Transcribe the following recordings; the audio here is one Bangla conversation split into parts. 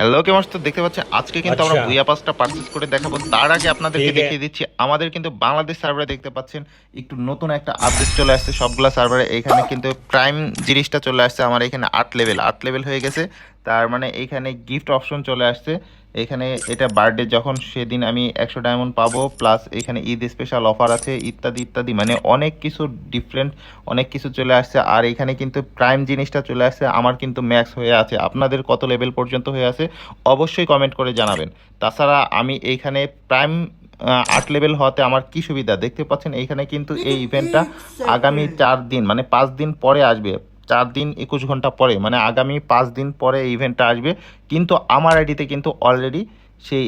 হ্যালো কেমন তো দেখতে পাচ্ছেন আজকে কিন্তু আমরা। ভুইয়া পাসটা পারচেজ করে দেখাবো। তার আগে আপনাদেরকে দেখিয়ে দিচ্ছি আমাদের কিন্তু বাংলাদেশ সার্ভারে দেখতে পাচ্ছেন একটু নতুন একটা আপডেট চলে আসছে সবগুলা সার্ভারে এখানে কিন্তু প্রাইম জিনিসটা চলে আসছে আমার এখানে আট লেভেল আট লেভেল হয়ে গেছে। তার মানে এখানে গিফট অপশন চলে আসছে। এখানে এটা বার্থডে যখন সেদিন আমি একশো ডায়মন্ড পাবো প্লাস এখানে ঈদ স্পেশাল অফার আছে ইত্যাদি ইত্যাদি। মানে অনেক কিছু ডিফারেন্ট অনেক কিছু চলে আসছে। আর এখানে কিন্তু প্রাইম জিনিসটা চলে আসছে আমার কিন্তু ম্যাক্স হয়ে আছে। আপনাদের কত লেভেল পর্যন্ত হয়ে আছে অবশ্যই কমেন্ট করে জানাবেন। তাছাড়া আমি এইখানে প্রাইম আট লেভেল হওয়াতে আমার কি সুবিধা? দেখতে পাচ্ছেন এইখানে কিন্তু এই ইভেন্টটা আগামী চার দিন মানে পাঁচ দিন পরে আসবে। চার দিন একুশ ঘণ্টা পরে মানে আগামী পাঁচ দিন পরে ইভেন্টটা আসবে। কিন্তু আমার আইডিতে কিন্তু অলরেডি সেই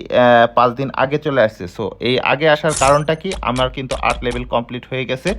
পাঁচ দিন আগে চলে আসছে। সো এই আগে আসার কারণটা কি? আমার কিন্তু আট লেভেল কমপ্লিট হয়ে গেছে।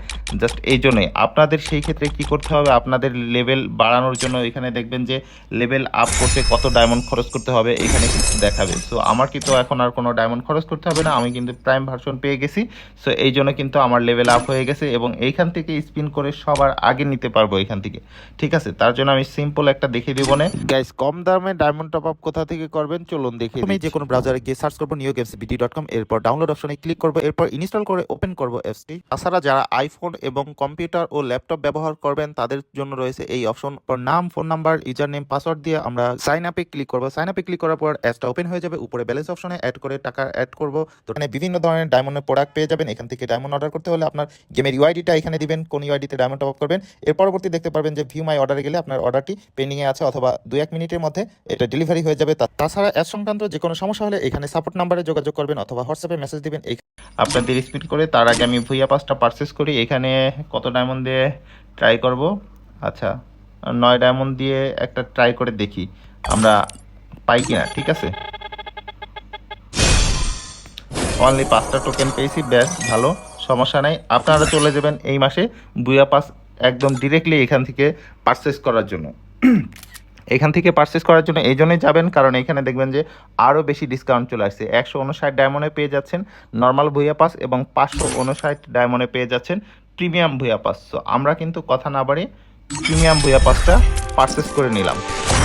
জাস্ট এই জন্যই। আপনাদের সেই ক্ষেত্রে কি করতে হবে? আপনাদের লেভেল বাড়ানোর জন্য এখানে দেখবেন যে লেভেল আপ করতে কত ডায়মন্ড খরচ করতে হবে এখানে কিন্তু দেখাবে। সো আমার কিন্তু এখন আর কোনো ডায়মন্ড খরচ করতে হবে না। আমি কিন্তু প্রাইম ভার্সন পেয়ে গেছি। সো এই জন্য কিন্তু আমার লেভেল আপ হয়ে গেছে এবং এইখান থেকে স্পিন করে সবার আগে নিতে পারব এখান থেকে। ঠিক আছে? তার জন্য আমি সিম্পল একটা দেখিয়ে দিব না। গাইস কম দামে ডায়মন্ড টপ আপ কোথা থেকে করবেন? চলুন দেখি আমি যে কোনো ব্রাউজারে গিয়ে সার্চ করব new games BD dot com এরপর ডাউনলোড অপশনে ক্লিক করব, এরপর ইনস্টল করে ওপেন করব অ্যাপসটি তাছাড়া যারা আইফোন এবং কম্পিউটার ও ল্যাপটপ ব্যবহার করবেন, তাদের জন্য রয়েছে এই অপশন পর নাম phone number user name password দিয়ে আমরা সাইন আপে ক্লিক করব। সাইন আপে ক্লিক করার পর অ্যাপসটা ওপেন হয়ে যাবে, উপরে ব্যালেন্স অপশনে অ্যাড করে টাকা অ্যাড করব। তো এখানে বিভিন্ন ধরনের ডায়মন্ডের প্রোডাক্ট পেয়ে যাবেন, এখান থেকে ডায়মন্ড অর্ডার করতে হলে আপনার গেমের ইউআইডিটা এখানে দিবেন, কোন ইউআইডিতে ডায়মন্ড টপ আপ করবেন। এর পরবর্তী দেখতে পারবেন যে ভিউ মাই অর্ডারে গেলে আপনার অর্ডারটি পেন্ডিংয়ে আছে, অথবা দু এক মিনিটের মধ্যে এটা ডেলিভারি হয়ে যাবে। তাছাড়া অ্যাপ সংক্রান্ত যে কোনো সমস্যা এখানে সাপোর্ট নাম্বারে যোগাযোগ করবেন অথবা হোয়াটসঅ্যাপে মেসেজ দিবেন। আপনাদের স্পিড করে তার আগে আমি ভুইয়া পাসটা পারচেস করি। এখানে কত ডায়মন্ড দিয়ে ট্রাই করব? আচ্ছা নয় ডায়মন্ড দিয়ে একটা ট্রাই করে দেখি আমরা পাই কিনা, ঠিক আছে? অনলি পাঁচটা টোকেন পেয়েছি, ব্যাস, ভালো, সমস্যা নাই। আপনারা চলে যাবেন এই মাসে বুয়া পাস একদম ডিরেক্টলি এখান থেকে পারচেস করার জন্য। এখান থেকে পারচেস করার জন্য এই জন্যই যাবেন, কারণ এখানে দেখবেন যে আরও বেশি ডিসকাউন্ট চলে আসছে। একশো উনষাট ডায়মন্ডে পেয়ে যাচ্ছেন নর্মাল ভুইয়া পাস এবং পাঁচশো উনষাট ডায়মন্ডে পেয়ে যাচ্ছেন প্রিমিয়াম ভুইয়া পাস তো আমরা কিন্তু কথা না বাড়ি প্রিমিয়াম ভুইয়া পাসটা পারচেস করে নিলাম।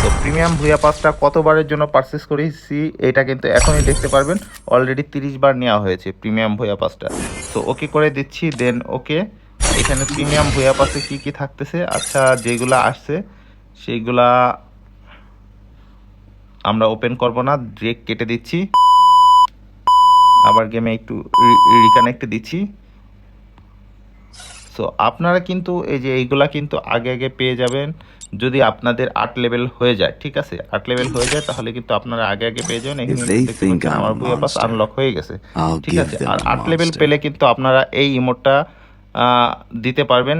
তো প্রিমিয়াম ভুইয়া পাসটা কতবারের জন্য পারচেস করেছি এটা কিন্তু এখনই দেখতে পারবেন অলরেডি তিরিশ বার নেওয়া হয়েছে প্রিমিয়াম ভুইয়া পাসটা তো ওকে করে দিচ্ছি দেন ওকে এখানে প্রিমিয়াম ভুইয়া পাসে কি কি থাকতেছে? আচ্ছা যেগুলা আসছে, সেইগুলা আমরা ওপেন করব না ডিরেক্ট কেটে দিচ্ছি। আবার গেমে একটু রিকানেক্ট দিচ্ছি। সো আপনারা কিন্তু এই যে এইগুলা কিন্তু আগে আগে পেয়ে যাবেন। যদি আপনাদের আট লেভেল হয়ে যায় ঠিক আছে? আট লেভেল হয়ে যায় তাহলে কিন্তু আপনারা আগে আগে পেয়ে যাবেন। এখানে আমার পাস আনলক হয়ে গেছে। ঠিক আছে? আর আট লেভেল পেলে কিন্তু আপনারা এই ইমোটটা দিতে পারবেন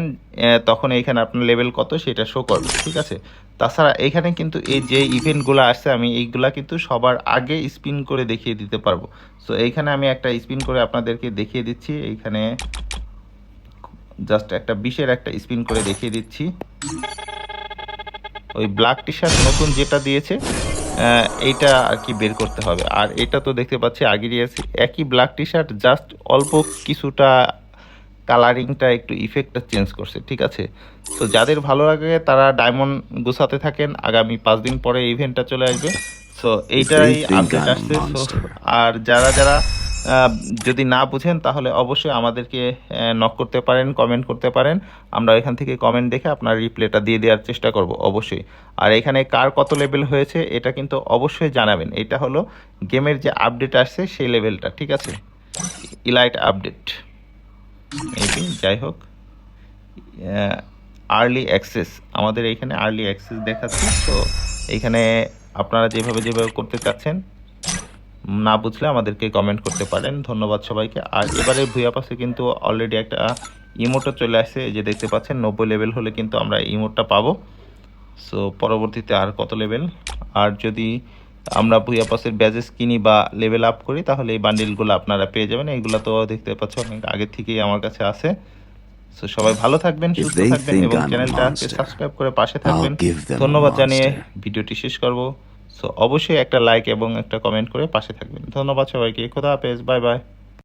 তখন এইখানে আপনার লেভেল কত সেটা শো করবে, ঠিক আছে? তাছাড়া এখানে কিন্তু এই যে ইভেন্টগুলো আসছে, আমি এইগুলা কিন্তু সবার আগে স্পিন করে দেখিয়ে দিতে পারব। সো এইখানে আমি একটা স্পিন করে আপনাদেরকে দেখিয়ে দিচ্ছি, এইখানে জাস্ট একটা বিশের একটা স্পিন করে দেখিয়ে দিচ্ছি। ওই ব্ল্যাক টি শার্ট নতুন যেটা দিয়েছে এইটা আর কি বের করতে হবে। আর এটা তো দেখতে পাচ্ছি আগেরই আছে, একই ব্ল্যাক টি শার্ট জাস্ট অল্প কিছুটা কালারিংটা একটু ইফেক্টটা চেঞ্জ করছে ঠিক আছে? তো যাদের ভালো লাগে তারা ডায়মন্ড গুছাতে থাকেন আগামী পাঁচ দিন পরে ইভেন্টটা চলে আসবে। সো এইটাই আপডেট আসছে। আর যারা যারা যদি না বুঝেন তাহলে অবশ্যই আমাদেরকে নক করতে পারেন কমেন্ট করতে পারেন। আমরা এখান থেকে কমেন্ট দেখে আপনার রিপ্লেটা দিয়ে দেওয়ার চেষ্টা করব অবশ্যই। আর এখানে কার কত লেভেল হয়েছে এটা কিন্তু অবশ্যই জানাবেন। এটা হলো গেমের যে আপডেট আসছে সেই লেভেলটা ঠিক আছে? ইলাইট আপডেট মেবি যাই হোক আর্লি অ্যাক্সেস আমাদের এইখানে আর্লি অ্যাক্সেস দেখাচ্ছে, তো এইখানে আপনারা যেভাবে যেভাবে করতে চাচ্ছেন, না বুঝলে আমাদেরকে কমেন্ট করতে পারেন। ধন্যবাদ সবাইকে। আর এবারে ভুয়া পাশে কিন্তু অলরেডি একটা ইমোটও চলে আসে যে দেখতে পাচ্ছেন, নব্বই লেভেল হলে কিন্তু আমরা ইমোটটা পাবো। সো পরবর্তীতে আর কত লেভেল আর যদি আমরা ভুয়া পাসের ব্যাজেস কিনি বা লেভেল আপ করি তাহলে এই বান্ডিলগুলো আপনারা পেয়ে যাবেন। এইগুলো তো দেখতে পাচ্ছ অনেক আগে থেকেই আমার কাছে আছে। সো সবাই ভালো থাকবেন সুস্থ থাকবেন এবং চ্যানেলটা সাবস্ক্রাইব করে পাশে থাকবেন। ধন্যবাদ জানিয়ে. ভিডিওটি শেষ করব। সো অবশ্যই একটা লাইক এবং একটা কমেন্ট করে পাশে থাকবেন। ধন্যবাদ সবাইকে। খোদা হাফেজ। Bye bye